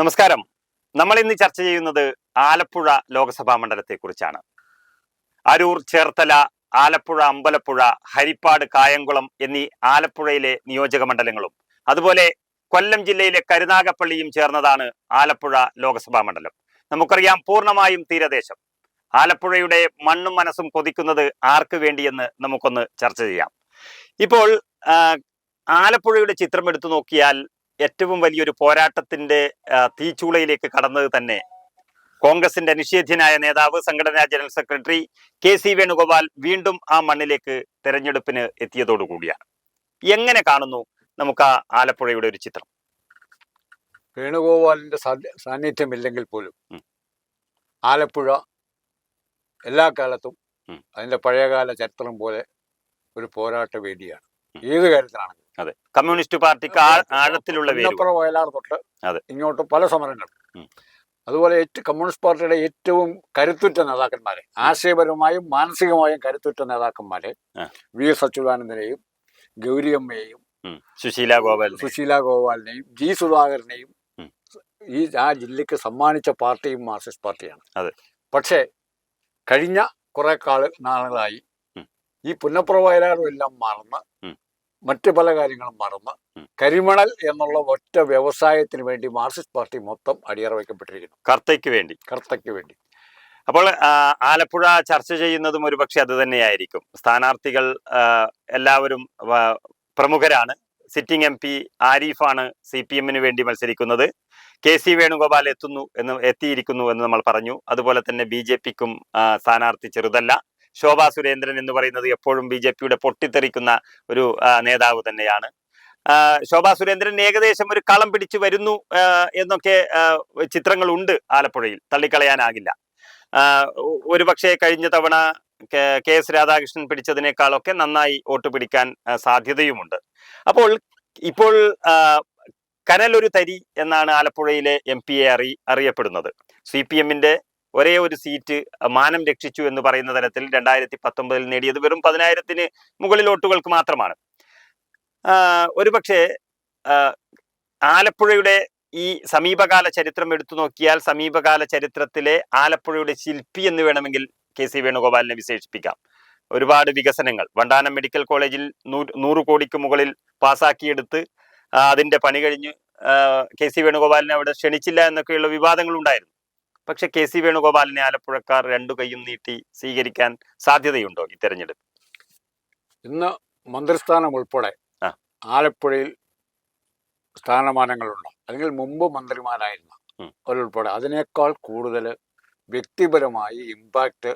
നമസ്കാരം. നമ്മൾ ഇന്ന് ചർച്ച ചെയ്യുന്നത് ആലപ്പുഴ ലോക്സഭാ മണ്ഡലത്തെക്കുറിച്ചാണ്. അരൂർ ചേർത്തല ആലപ്പുഴ അമ്പലപ്പുഴ ഹരിപ്പാട് കായംകുളം എന്നീ ആലപ്പുഴയിലെ നിയോജക മണ്ഡലങ്ങളും അതുപോലെ കൊല്ലം ജില്ലയിലെ കരുനാഗപ്പള്ളിയും ചേർന്നതാണ് ആലപ്പുഴ ലോക്സഭാ മണ്ഡലം. നമുക്കറിയാം പൂർണമായും തീരദേശം. ആലപ്പുഴയുടെ മണ്ണും മനസ്സും കൊതിക്കുന്നത് ആർക്ക് വേണ്ടിയെന്ന് നമുക്കൊന്ന് ചർച്ച ചെയ്യാം. ഇപ്പോൾ ആലപ്പുഴയുടെ ചിത്രം എടുത്തു നോക്കിയാൽ ഏറ്റവും വലിയൊരു പോരാട്ടത്തിന്റെ തീച്ചൂളയിലേക്ക് കടന്നത് തന്നെ കോൺഗ്രസിന്റെ നിഷേധ്യനായ നേതാവ് സംഘടനാ general secretary K C Venugopal വീണ്ടും ആ മണ്ണിലേക്ക് തെരഞ്ഞെടുപ്പിന് എത്തിയതോടുകൂടിയാണ് എങ്ങനെ കാണുന്നു നമുക്ക് ആ ആലപ്പുഴയുടെ ഒരു ചിത്രം? വേണുഗോപാലിന്റെ സാന്നിധ്യം സാന്നിധ്യമില്ലെങ്കിൽ പോലും ആലപ്പുഴ എല്ലാ കാലത്തും അതിന്റെ പഴയകാല ചരിത്രം പോലെ ഒരു പോരാട്ട വേദിയാണ്. ഏത് കാര്യത്തിലാണെങ്കിലും അതെ. കമ്മ്യൂണിസ്റ്റ് പാർട്ടിക്ക് ആഴത്തിലുള്ള വേരുകൾ. വയലാർ തൊട്ട് അതെ. ഇങ്ങോട്ട് പല സമരങ്ങൾ അതുപോലെ ഏറ്റവും കമ്മ്യൂണിസ്റ്റ് പാർട്ടിയുടെ ഏറ്റവും കരുത്തുറ്റ നേതാക്കന്മാരെ ആശയപരമായും മാനസികമായും കരുത്തുറ്റ നേതാക്കന്മാരെ വി എസ് അച്യുതാനന്ദനെയും ഗൗരിയമ്മയെയും സുശീല ഗോപാൽ സുശീല ഗോപാലിനെയും ജി സുധാകരനെയും ഈ ആ ജില്ലയ്ക്ക് സമ്മാനിച്ച പാർട്ടിയും മാർക്സിസ്റ്റ് പാർട്ടിയാണ്. അതെ. പക്ഷേ കഴിഞ്ഞ കുറെ കാല നാളുകളായി ഈ പുന്നപ്ര വയലാറും എല്ലാം മറന്ന്. മറ്റ് പല കാര്യങ്ങളും മറന്ന് കരിമണൽ എന്നുള്ള ഒറ്റ വ്യവസായത്തിന് വേണ്ടി മാർക്സിസ്റ്റ് പാർട്ടി മൊത്തം അടിയറ വയ്ക്കപ്പെട്ടിരിക്കുന്നു. കർത്തയ്ക്ക് വേണ്ടി. കർത്തയ്ക്ക് വേണ്ടി. അപ്പോൾ ആലപ്പുഴ ചർച്ച ചെയ്യുന്നതും ഒരുപക്ഷെ അത് തന്നെയായിരിക്കും. സ്ഥാനാർത്ഥികൾ എല്ലാവരും പ്രമുഖരാണ്. സിറ്റിംഗ് എം പി ആരിഫാണ് സി പി എമ്മിന് വേണ്ടി മത്സരിക്കുന്നത്. കെ സി വേണുഗോപാൽ എത്തുന്നു എന്ന് എത്തിയിരിക്കുന്നു എന്ന് നമ്മൾ പറഞ്ഞു. അതുപോലെ തന്നെ ബി ജെ പിക്കും സ്ഥാനാർത്ഥി ചെറുതല്ല. ശോഭാ സുരേന്ദ്രൻ എന്ന് പറയുന്നത് എപ്പോഴും ബി ജെ പിയുടെ പൊട്ടിത്തെറിക്കുന്ന ഒരു നേതാവ് തന്നെയാണ്. ശോഭാ സുരേന്ദ്രൻ ഏകദേശം ഒരു കളം പിടിച്ചു വരുന്നു എന്നൊക്കെ ചിത്രങ്ങളുണ്ട് ആലപ്പുഴയിൽ. തള്ളിക്കളയാനാകില്ല. ഒരുപക്ഷെ കഴിഞ്ഞ തവണ കെ- എസ് രാധാകൃഷ്ണൻ പിടിച്ചതിനേക്കാളൊക്കെ നന്നായി വോട്ട് പിടിക്കാൻ സാധ്യതയുമുണ്ട്. അപ്പോൾ ഇപ്പോൾ കനലൊരു തരി എന്നാണ് ആലപ്പുഴയിലെ എം പി എ അറി അറിയപ്പെടുന്നത്. സി പി എമ്മിന്റെ ഒരേ ഒരു സീറ്റ് മാനം രക്ഷിച്ചു എന്ന് പറയുന്ന തരത്തിൽ രണ്ടായിരത്തി പത്തൊമ്പതിൽ നേടിയത് വെറും പതിനായിരത്തിന് മുകളിൽ വോട്ടുകൾക്ക് മാത്രമാണ്. ഒരുപക്ഷെ ആലപ്പുഴയുടെ ഈ സമീപകാല ചരിത്രം എടുത്തു നോക്കിയാൽ സമീപകാല ചരിത്രത്തിലെ ആലപ്പുഴയുടെ ശില്പി എന്ന് വേണമെങ്കിൽ കെ സി വേണുഗോപാലിനെ വിശേഷിപ്പിക്കാം. ഒരുപാട് വികസനങ്ങൾ. വണ്ടാനം മെഡിക്കൽ കോളേജിൽ നൂറ് കോടിക്ക് മുകളിൽ പാസാക്കിയെടുത്ത് അതിന്റെ പണി കഴിഞ്ഞ് കെ സി വേണുഗോപാലിനെ അവിടെ ക്ഷണിച്ചില്ല എന്നൊക്കെയുള്ള വിവാദങ്ങൾ ഉണ്ടായിരുന്നു പക്ഷെ കെ സി വേണുഗോപാലിനെ ആലപ്പുഴക്കാർ രണ്ടു കൈയും നീട്ടി സ്വീകരിക്കാൻ സാധ്യതയുണ്ടോ ഈ തെരഞ്ഞെടുപ്പ് ഇന്ന് മന്ത്രിസ്ഥാനം ഉൾപ്പെടെ. ആലപ്പുഴയിൽ സ്ഥാനമാനങ്ങളുണ്ട് അല്ലെങ്കിൽ മുമ്പ് മന്ത്രിമാരായിരുന്ന. അവരുൾപ്പെടെ അതിനേക്കാൾ കൂടുതൽ വ്യക്തിപരമായി ഇമ്പാക്റ്റ്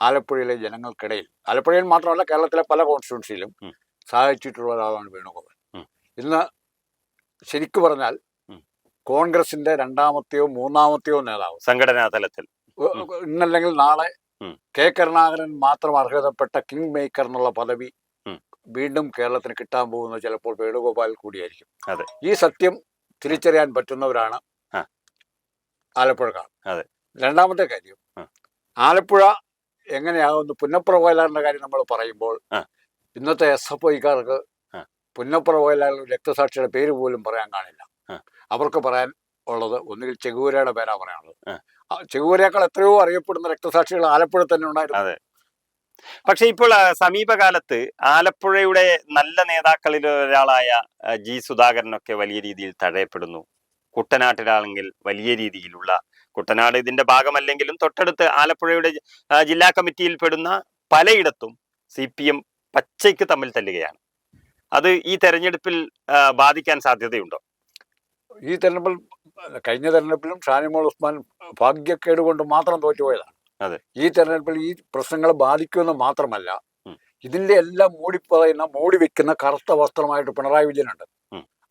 ആലപ്പുഴയിലെ ജനങ്ങൾക്കിടയിൽ ആലപ്പുഴയിൽ മാത്രമല്ല കേരളത്തിലെ പല കോൺസ്റ്റിറ്റ്യൻസിയിലും സഹായിച്ചിട്ടുള്ള ഒരാളാണ് വേണുഗോപാൽ. ഇന്ന് ശരിക്കു പറഞ്ഞാൽ. കോൺഗ്രസിന്റെ രണ്ടാമത്തെയോ മൂന്നാമത്തെയോ നേതാവ്. സംഘടനാ തലത്തിൽ. ഇന്നല്ലെങ്കിൽ നാളെ. കെ കരുണാകരൻ മാത്രം അർഹതപ്പെട്ട കിങ് മേക്കർ എന്നുള്ള പദവി വീണ്ടും കേരളത്തിന് കിട്ടാൻ പോകുന്നത് ചിലപ്പോൾ വേണുഗോപാൽ കൂടിയായിരിക്കും. അതെ. ഈ സത്യം തിരിച്ചറിയാൻ പറ്റുന്നവരാണ്. ആലപ്പുഴക്കാർ അതെ. രണ്ടാമത്തെ കാര്യം. ആലപ്പുഴ എങ്ങനെയാകുന്നു പുന്നപ്ര വയലാറിന്റെ കാര്യം നമ്മൾ പറയുമ്പോൾ ഇന്നത്തെ എസ് എഫ് ഐക്കാർക്ക് പുന്നപ്ര വയലാർ രക്തസാക്ഷിയുടെ പേര് പോലും പറയാൻ കാണില്ല. അവർക്ക് പറയാൻ ഉള്ളത് ഒന്നുകിൽ ചെഗൂരയുടെ പേരാ പറയാനുള്ളത്. ചെഗൂരയേക്കാൾ എത്രയോ അറിയപ്പെടുന്ന രക്തസാക്ഷികൾ ആലപ്പുഴ തന്നെ ഉണ്ടായിരുന്നു. അതെ. പക്ഷെ ഇപ്പോൾ സമീപകാലത്ത് ആലപ്പുഴയുടെ നല്ല നേതാക്കളിൽ ഒരാളായ ജി സുധാകരനൊക്കെ വലിയ രീതിയിൽ തഴയപ്പെടുന്നു. കുട്ടനാട്ടിലാണെങ്കിൽ വലിയ രീതിയിലുള്ള കുട്ടനാട് ഇതിന്റെ ഭാഗമല്ലെങ്കിലും തൊട്ടടുത്ത് ആലപ്പുഴയുടെ ജില്ലാ കമ്മിറ്റിയിൽ പെടുന്ന പലയിടത്തും സി പി എം പച്ചയ്ക്ക് തമ്മിൽ തല്ലുകയാണ്. അത് ഈ തെരഞ്ഞെടുപ്പിൽ ബാധിക്കാൻ സാധ്യതയുണ്ടോ? ഈ തെരഞ്ഞെടുപ്പിൽ കഴിഞ്ഞ തെരഞ്ഞെടുപ്പിലും ഷാനിമോൾ ഉസ്മാൻ ഭാഗ്യക്കേട് കൊണ്ട് മാത്രം തോറ്റുപോയതാണ് അതെ. ഈ തെരഞ്ഞെടുപ്പിൽ ഈ പ്രശ്നങ്ങൾ ബാധിക്കുമെന്ന് മാത്രമല്ല. ഇതിന്റെ എല്ലാം മൂടിപ്പറയുന്ന മൂടി വെക്കുന്ന കറുത്ത വസ്ത്രമായിട്ട് പിണറായി വിജയനുണ്ട്.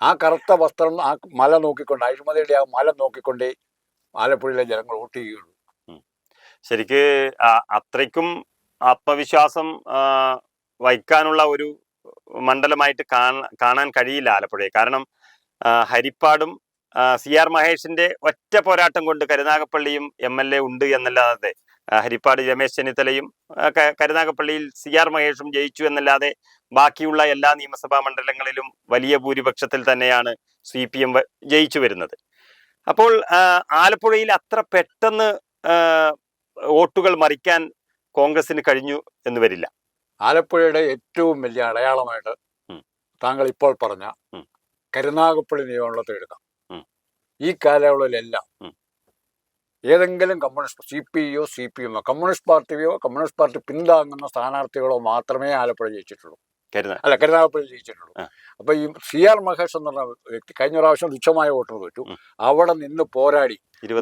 ആ കറുത്ത വസ്ത്രം ആ മല നോക്കിക്കൊണ്ട് അഴിമതിയുടെ ആ മല നോക്കിക്കൊണ്ടേ ആലപ്പുഴയിലെ ജനങ്ങൾ വോട്ട് ചെയ്യുകയുള്ളൂ ശരിക്ക് അത്രയ്ക്കും ആത്മവിശ്വാസം വഹിക്കാനുള്ള ഒരു മണ്ഡലമായിട്ട് കാണാൻ കഴിയില്ല ആലപ്പുഴയെ കാരണം ഹരിപ്പാടും സി ആർ മഹേഷിന്റെ ഒറ്റ പോരാട്ടം കൊണ്ട് കരുനാഗപ്പള്ളിയും എം എൽ എ ഉണ്ട് എന്നല്ലാതെ ഹരിപ്പാട് രമേശ് ചെന്നിത്തലയും കരുനാഗപ്പള്ളിയിൽ സി ആർ മഹേഷും ജയിച്ചു എന്നല്ലാതെ ബാക്കിയുള്ള എല്ലാ നിയമസഭാ മണ്ഡലങ്ങളിലും വലിയ ഭൂരിപക്ഷത്തിൽ തന്നെയാണ് സി പി എം ജയിച്ചു വരുന്നത്. അപ്പോൾ ആലപ്പുഴയിൽ അത്ര പെട്ടെന്ന് വോട്ടുകൾ മറിക്കാൻ കോൺഗ്രസിന് കഴിഞ്ഞു എന്ന് വരില്ല. ആലപ്പുഴയുടെ ഏറ്റവും വലിയ അടയാളമായിട്ട് താങ്കൾ ഇപ്പോൾ പറഞ്ഞ. കരുനാഗപ്പള്ളി നിയമനത്തെ എടുക്കാം ഈ കാലയളവിലെല്ലാം ഏതെങ്കിലും കമ്മ്യൂണിസ്റ്റ് സി പി യോ സി പി എമ്മോ കമ്മ്യൂണിസ്റ്റ് പാർട്ടിയോ കമ്മ്യൂണിസ്റ്റ് പാർട്ടി പിന്താങ്ങുന്ന സ്ഥാനാർത്ഥികളോ മാത്രമേ ആലപ്പുഴ ജയിച്ചിട്ടുള്ളൂ. അല്ല കരുനാഗപ്പള്ളി ജയിച്ചിട്ടുള്ളൂ. അപ്പൊ ഈ സി ആർ മഹേഷ് എന്ന് പറഞ്ഞ വ്യക്തി കഴിഞ്ഞ പ്രാവശ്യം തുച്ഛമായ വോട്ടിന് തോറ്റു. അവിടെ നിന്ന് പോരാടി.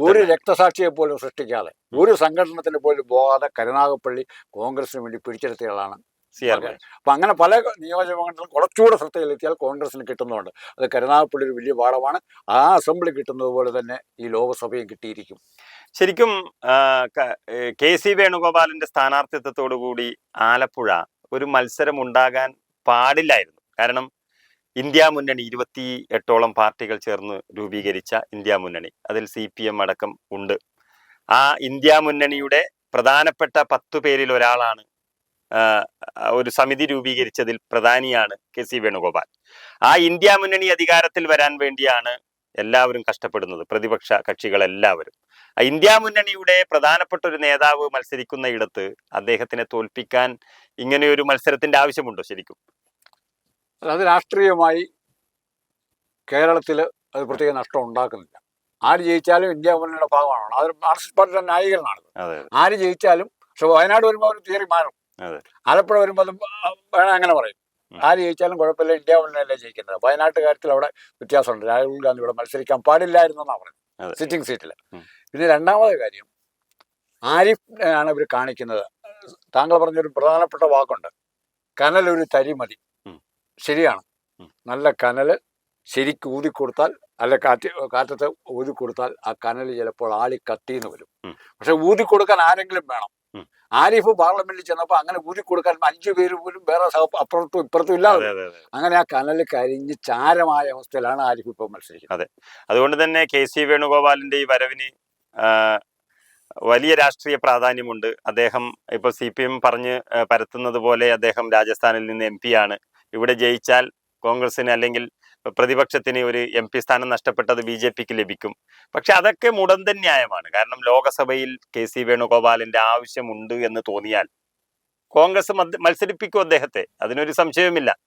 ഒരു രക്തസാക്ഷിയെ പോലും സൃഷ്ടിക്കാതെ. ഒരു സംഘടനത്തിന് പോലും പോകാതെ കരുനാഗപ്പള്ളി കോൺഗ്രസിന് വേണ്ടി പിടിച്ചെടുത്തയാളാണ് സി ആർ. അപ്പൊ അങ്ങനെ പല നിയോജകമണ്ഡലം കുറച്ചുകൂടെ ശ്രദ്ധയിലെത്തിയാൽ കോൺഗ്രസിന് കിട്ടുന്നുണ്ട് അത് കരുനാഗപ്പള്ളി ഒരു വലിയ പാഠമാണ്. ആ അസംബ്ലി കിട്ടുന്നത് പോലെ തന്നെ ഈ ലോകസഭയും കിട്ടിയിരിക്കും. ശരിക്കും ക- സി വേണുഗോപാലിന്റെ സ്ഥാനാർത്ഥിത്വത്തോടു കൂടി ആലപ്പുഴ ഒരു മത്സരം ഉണ്ടാകാൻ പാടില്ലായിരുന്നു. കാരണം ഇന്ത്യ മുന്നണി ഇരുപത്തി എട്ടോളം പാർട്ടികൾ ചേർന്ന് രൂപീകരിച്ച ഇന്ത്യ മുന്നണി. അതിൽ സി പി എം അടക്കം ഉണ്ട്. ആ ഇന്ത്യ മുന്നണിയുടെ പ്രധാനപ്പെട്ട പത്തു പേരിൽ ഒരാളാണ് ഒരു സമിതി രൂപീകരിച്ചതിൽ പ്രധാനിയാണ് കെ സി വേണുഗോപാൽ. ആ ഇന്ത്യ മുന്നണി അധികാരത്തിൽ വരാൻ വേണ്ടിയാണ് എല്ലാവരും കഷ്ടപ്പെടുന്നത് പ്രതിപക്ഷ കക്ഷികളെല്ലാവരും. ആ ഇന്ത്യ മുന്നണിയുടെ പ്രധാനപ്പെട്ട ഒരു നേതാവ് മത്സരിക്കുന്ന ഇടത്ത് അദ്ദേഹത്തിനെ തോൽപ്പിക്കാൻ ഇങ്ങനെയൊരു മത്സരത്തിന്റെ ആവശ്യമുണ്ടോ ശരിക്കും? അത് രാഷ്ട്രീയമായി കേരളത്തിൽ അത് പ്രത്യേക നഷ്ടം ഉണ്ടാക്കുന്നില്ല. ആര് ജയിച്ചാലും ഇന്ത്യ മുന്നണിയുടെ ഭാഗമാണ്? അത് മാർക്സിസ്റ്റ് പാർട്ടിയുടെ ന്യായീകരണമാണ്. ആര് ജയിച്ചാലും പക്ഷെ വയനാട് വരുമ്പോൾ ഒരു തിയറി മാറും. ആലപ്പുഴ വരുമ്പോൾ അത് വേണം അങ്ങനെ പറയും. ആര് ജയിച്ചാലും കുഴപ്പമില്ല ഇന്ത്യ മുന്നണിയല്ലേ ജയിക്കുന്നത്. വയനാട്ട് കാര്യത്തിൽ അവിടെ വ്യത്യാസമുണ്ട്. രാഹുൽ ഗാന്ധി ഇവിടെ മത്സരിക്കാൻ പാടില്ലായിരുന്നു എന്നാണ്. പറയുന്നത് സിറ്റിംഗ് സീറ്റിൽ പിന്നെ രണ്ടാമത്തെ കാര്യം ആരിഫ് ആണ് ഇവർ കാണിക്കുന്നത്? താങ്കൾ പറഞ്ഞൊരു പ്രധാനപ്പെട്ട വാക്കുണ്ട്. കനൽ ഒരു തരി മതി. ശരിയാണ്. നല്ല കനൽ ശരിക്ക് ഊതിക്കൊടുത്താൽ അല്ല കാറ്റ് കാറ്റത്ത് ഊതിക്കൊടുത്താൽ ആ കനൽ ചിലപ്പോൾ ആളി കത്തിന്ന് വരും പക്ഷെ ഊതിക്കൊടുക്കാൻ ആരെങ്കിലും വേണം. ആരിഫ് പാർലമെന്റിൽ ചെന്നപ്പോൾ അങ്ങനെ ഊതിക്കൊടുക്കാൻ അഞ്ചു പേര് പോലും വേറെ അപ്പുറത്തും ഇപ്പുറത്തും ഇല്ലാതെ അങ്ങനെ ആ കനൽ കരിഞ്ഞ് ചാരമായ അവസ്ഥയിലാണ് ആരിഫ് ഇപ്പോൾ മത്സരിക്കുന്നത്. അതെ. അതുകൊണ്ട് തന്നെ കെ സി വേണുഗോപാലിന്റെ ഈ വരവിന് വലിയ രാഷ്ട്രീയ പ്രാധാന്യമുണ്ട്. അദ്ദേഹം ഇപ്പൊ സി പി എം പറഞ്ഞ് പരത്തുന്നത് പോലെ അദ്ദേഹം രാജസ്ഥാനിൽ നിന്ന് എം പി ആണ്. ഇവിടെ ജയിച്ചാൽ കോൺഗ്രസിന് അല്ലെങ്കിൽ പ്രതിപക്ഷത്തിന് ഒരു എം പി സ്ഥാനം നഷ്ടപ്പെട്ടത് ബി ജെ പിക്ക് ലഭിക്കും. പക്ഷെ അതൊക്കെ മുടന്തൻ ന്യായമാണ്. കാരണം ലോകസഭയിൽ കെ സി വേണുഗോപാലിന്റെ ആവശ്യമുണ്ട് എന്ന് തോന്നിയാൽ കോൺഗ്രസ് മത്സ- മത്സരിപ്പിക്കും അദ്ദേഹത്തെ. അതിനൊരു സംശയവുമില്ല.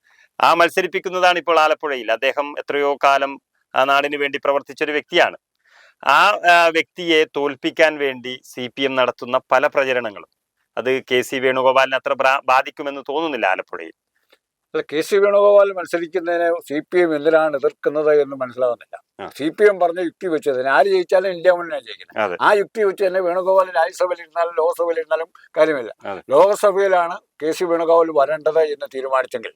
ആ മത്സരിപ്പിക്കുന്നതാണ് ഇപ്പോൾ ആലപ്പുഴയിൽ. അദ്ദേഹം എത്രയോ കാലം ആ നാടിന് വേണ്ടി പ്രവർത്തിച്ചൊരു വ്യക്തിയാണ്. ആ, വ്യക്തിയെ തോൽപ്പിക്കാൻ വേണ്ടി സി പി എം നടത്തുന്ന പല പ്രചരണങ്ങളും. അത് കെ സി വേണുഗോപാലിനെ അത്ര ബാധിക്കുമെന്ന് തോന്നുന്നില്ല ആലപ്പുഴയിൽ. അല്ല കെ സി വേണുഗോപാൽ മത്സരിക്കുന്നതിനെ സി പി എം എന്തിനാണ് എതിർക്കുന്നത് എന്ന് മനസ്സിലാകുന്നില്ല സി പി എം പറഞ്ഞ യുക്തി വെച്ചതിന് ആര് ജയിച്ചാലും ഇന്ത്യ മുന്നേ ജയിക്കുന്നത് ആ യുക്തി വെച്ച് തന്നെ വേണുഗോപാൽ രാജ്യസഭയിൽ ഇരുന്നാലും ലോക്സഭയിൽ ഇരുന്നാലും കാര്യമില്ല ലോക്സഭയിലാണ് കെ സി വേണുഗോപാൽ വരേണ്ടത് എന്ന് തീരുമാനിച്ചെങ്കിൽ.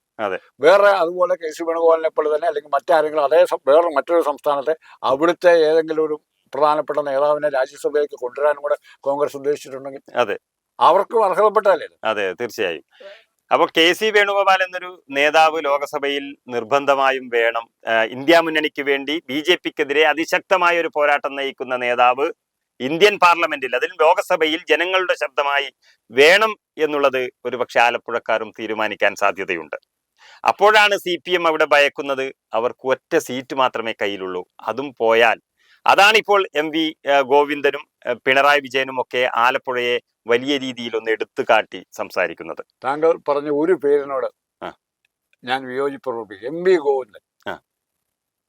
വേറെ അതുപോലെ കെ സി വേണുഗോപാലിനെ പോലെ തന്നെ അല്ലെങ്കിൽ മറ്റാരെങ്കിലും അതേ വേറെ മറ്റൊരു സംസ്ഥാനത്തെ അവിടുത്തെ ഏതെങ്കിലും ഒരു പ്രധാനപ്പെട്ട നേതാവിനെ രാജ്യസഭയിലേക്ക് കൊണ്ടുവരാനും കൂടെ കോൺഗ്രസ് ഉദ്ദേശിച്ചിട്ടുണ്ടെങ്കിൽ അതെ. അവർക്കും അർഹതപ്പെട്ടാലേ അതെ തീർച്ചയായും. അപ്പോൾ കെ സി വേണുഗോപാൽ എന്നൊരു നേതാവ് ലോകസഭയിൽ നിർബന്ധമായും വേണം. ഇന്ത്യ മുന്നണിക്ക് വേണ്ടി ബി ജെ പിക്കെതിരെ അതിശക്തമായ ഒരു പോരാട്ടം നയിക്കുന്ന നേതാവ് ഇന്ത്യൻ പാർലമെന്റിൽ അതിൽ ലോകസഭയിൽ ജനങ്ങളുടെ ശബ്ദമായി വേണം എന്നുള്ളത് ഒരുപക്ഷെ ആലപ്പുഴക്കാരും തീരുമാനിക്കാൻ സാധ്യതയുണ്ട്. അപ്പോഴാണ് സി പി എം അവിടെ ഭയക്കുന്നത് അവർക്ക് ഒറ്റ സീറ്റ് മാത്രമേ കയ്യിലുള്ളൂ. അതും പോയാൽ അതാണിപ്പോൾ എം വി ഗോവിന്ദനും പിണറായി വിജയനും ഒക്കെ ആലപ്പുഴയെ വലിയ രീതിയിൽ ഒന്ന് എടുത്തു കാട്ടി സംസാരിക്കുന്നത്. താങ്കൾ പറഞ്ഞ ഒരു പേരിനോട് ഞാൻ വിയോജിപ്പ് പ്രകടിപ്പിക്കും എം വി ഗോവിന്ദൻ.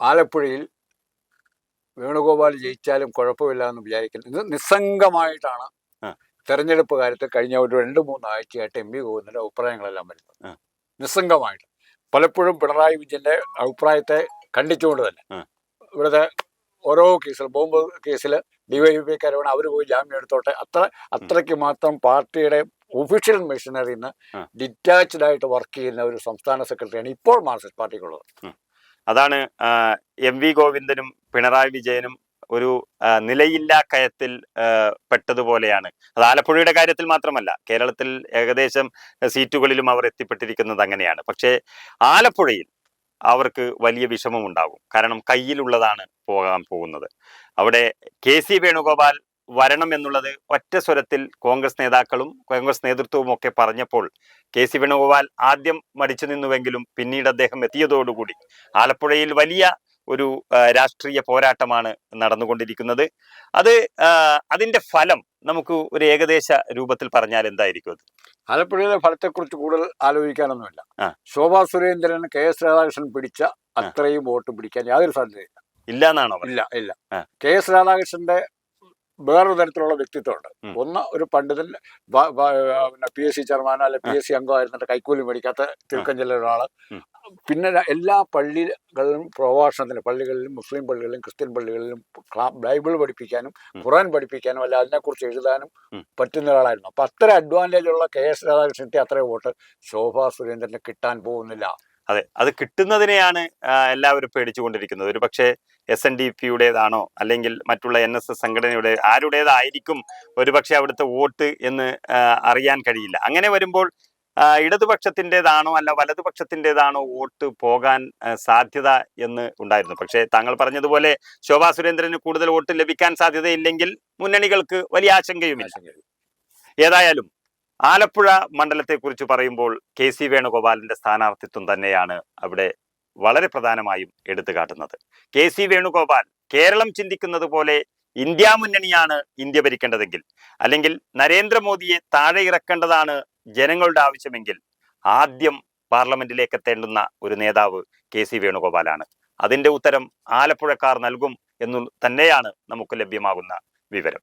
ആലപ്പുഴയിൽ വേണുഗോപാൽ ജയിച്ചാലും കുഴപ്പമില്ല എന്ന് വിചാരിക്കുന്നു. ഇത് നിസ്സംഗമായിട്ടാണ്. തെരഞ്ഞെടുപ്പ് കാര്യത്തിൽ കഴിഞ്ഞ ഒരു രണ്ട് മൂന്ന് ആഴ്ചയായിട്ട് എം വി ഗോവിന്ദന്റെ അഭിപ്രായങ്ങളെല്ലാം വരുന്നത്. നിസ്സംഗമായിട്ട്. പലപ്പോഴും പിണറായി വിജയന്റെ അഭിപ്രായത്തെ ഖണ്ഡിച്ചുകൊണ്ട് തന്നെ. ഇവിടുത്തെ ഓരോ കേസിൽ ബോംബ് കേസിൽ ഡിവൈഎഫ്ഐക്കാരാണ് അവർ പോയി ജാമ്യം എടുത്തോട്ടെ. അത്ര അത്രയ്ക്ക് മാത്രം പാർട്ടിയുടെ ഒഫീഷ്യൽ മെഷീനറിയിൽ നിന്ന് ഡിറ്റാച്ച്ഡ് ആയിട്ട് വർക്ക് ചെയ്യുന്ന ഒരു സംസ്ഥാന സെക്രട്ടറിയാണ് ഇപ്പോൾ മാർക്സിസ്റ്റ് പാർട്ടിക്കുള്ളത്. അതാണ് എം വി ഗോവിന്ദനും പിണറായി വിജയനും ഒരു നിലയില്ലാ കയത്തിൽ പെട്ടതുപോലെയാണ്. അത് ആലപ്പുഴയുടെ കാര്യത്തിൽ മാത്രമല്ല കേരളത്തിൽ ഏകദേശം സീറ്റുകളിലും അവർ എത്തിപ്പെട്ടിരിക്കുന്നത് അങ്ങനെയാണ്. പക്ഷേ ആലപ്പുഴയിൽ അവർക്ക് വലിയ വിഷമമുണ്ടാകും. കാരണം കയ്യിലുള്ളതാണ് പോകാൻ പോകുന്നത്. അവിടെ കെ സി വേണുഗോപാൽ വരണം എന്നുള്ളത് ഒറ്റ സ്വരത്തിൽ കോൺഗ്രസ് നേതാക്കളും കോൺഗ്രസ് നേതൃത്വവും ഒക്കെ പറഞ്ഞപ്പോൾ കെ സി വേണുഗോപാൽ ആദ്യം മടിച്ചു നിന്നുവെങ്കിലും പിന്നീട് അദ്ദേഹം എത്തിയതോടുകൂടി ആലപ്പുഴയിൽ വലിയ ഒരു രാഷ്ട്രീയ പോരാട്ടമാണ് നടന്നുകൊണ്ടിരിക്കുന്നത്. അത് അതിന്റെ അതിന്റെ ഫലം നമുക്ക് ഒരു ഏകദേശ രൂപത്തിൽ പറഞ്ഞാൽ എന്തായിരിക്കും അത്? ആലപ്പുഴയിലെ ഫലത്തെക്കുറിച്ച് കൂടുതൽ ആലോചിക്കാനൊന്നുമില്ല. ശോഭാ സുരേന്ദ്രൻ കെ എസ് രാധാകൃഷ്ണൻ പിടിച്ച അത്രയും വോട്ട് പിടിക്കാൻ യാതൊരു സാധ്യതയില്ല. ഇല്ല എന്നാണോ ഇല്ല ഇല്ല. കെ എസ് രാധാകൃഷ്ണന്റെ വേറൊരു തരത്തിലുള്ള വ്യക്തിത്വമുണ്ട്. ഒന്ന് ഒരു പണ്ഡിതൻ പിന്നെ പി. എസ്. സി. ചെയർമാനോ അല്ലെ പി. എസ്. സി. അംഗമായിരുന്നിട്ട് കൈക്കൂലി മേടിക്കാത്ത തിരുക്കം ജില്ലയിലെ ഒരാൾ. പിന്നെ എല്ലാ പള്ളികളിലും പ്രഭാഷണത്തിന് പള്ളികളിലും മുസ്ലിം പള്ളികളിലും ക്രിസ്ത്യൻ പള്ളികളിലും ബൈബിൾ പഠിപ്പിക്കാനും. ഖുറാൻ പഠിപ്പിക്കാനും അല്ല അതിനെക്കുറിച്ച് എഴുതാനും പറ്റുന്ന ഒരാളായിരുന്നു. അപ്പൊ അത്ര അഡ്വാന്റേജ് ഉള്ള കെ. എസ്. രാധാകൃഷ്ണന്റെ അത്രയും വോട്ട് ശോഭാ സുരേന്ദ്രന് കിട്ടാൻ പോകുന്നില്ല. അതെ അത് കിട്ടുന്നതിനെയാണ് എല്ലാവരും പേടിച്ചുകൊണ്ടിരിക്കുന്നത്. ഒരു പക്ഷേ എസ് എൻ ഡി പിയുടേതാണോ അല്ലെങ്കിൽ മറ്റുള്ള എൻ എസ് എസ് സംഘടനയുടെ ആരുടേതായിരിക്കും ഒരുപക്ഷെ അവിടുത്തെ വോട്ട് എന്ന് അറിയാൻ കഴിയില്ല. അങ്ങനെ വരുമ്പോൾ ഇടതുപക്ഷത്തിന്റെതാണോ അല്ല വലതുപക്ഷത്തിന്റെതാണോ വോട്ട് പോകാൻ സാധ്യത എന്ന് ഉണ്ടായിരുന്നു. പക്ഷേ താങ്കൾ പറഞ്ഞതുപോലെ ശോഭാ സുരേന്ദ്രന് കൂടുതൽ വോട്ട് ലഭിക്കാൻ സാധ്യതയില്ലെങ്കിൽ മുന്നണികൾക്ക് വലിയ ആശങ്കയുമില്ല. ഏതായാലും ആലപ്പുഴ മണ്ഡലത്തെക്കുറിച്ച് പറയുമ്പോൾ കെ സി വേണുഗോപാലിന്റെ സ്ഥാനാർത്ഥിത്വം തന്നെയാണ് അവിടെ വളരെ പ്രധാനമായും എടുത്തു കാട്ടുന്നത്. കെ സി വേണുഗോപാൽ കേരളം ചിന്തിക്കുന്നത് പോലെ ഇന്ത്യ മുന്നണിയാണ് ഇന്ത്യ ഭരിക്കേണ്ടതെങ്കിൽ അല്ലെങ്കിൽ നരേന്ദ്രമോദിയെ താഴെ ഇറക്കേണ്ടതാണ് ജനങ്ങളുടെ ആവശ്യമെങ്കിൽ ആദ്യം പാർലമെന്റിലേക്ക് എത്തേണ്ടുന്ന ഒരു നേതാവ് കെ സി വേണുഗോപാലാണ്. അതിന്റെ ഉത്തരം ആലപ്പുഴക്കാർ നൽകും എന്നു തന്നെയാണ് നമുക്ക് ലഭ്യമാകുന്ന വിവരം.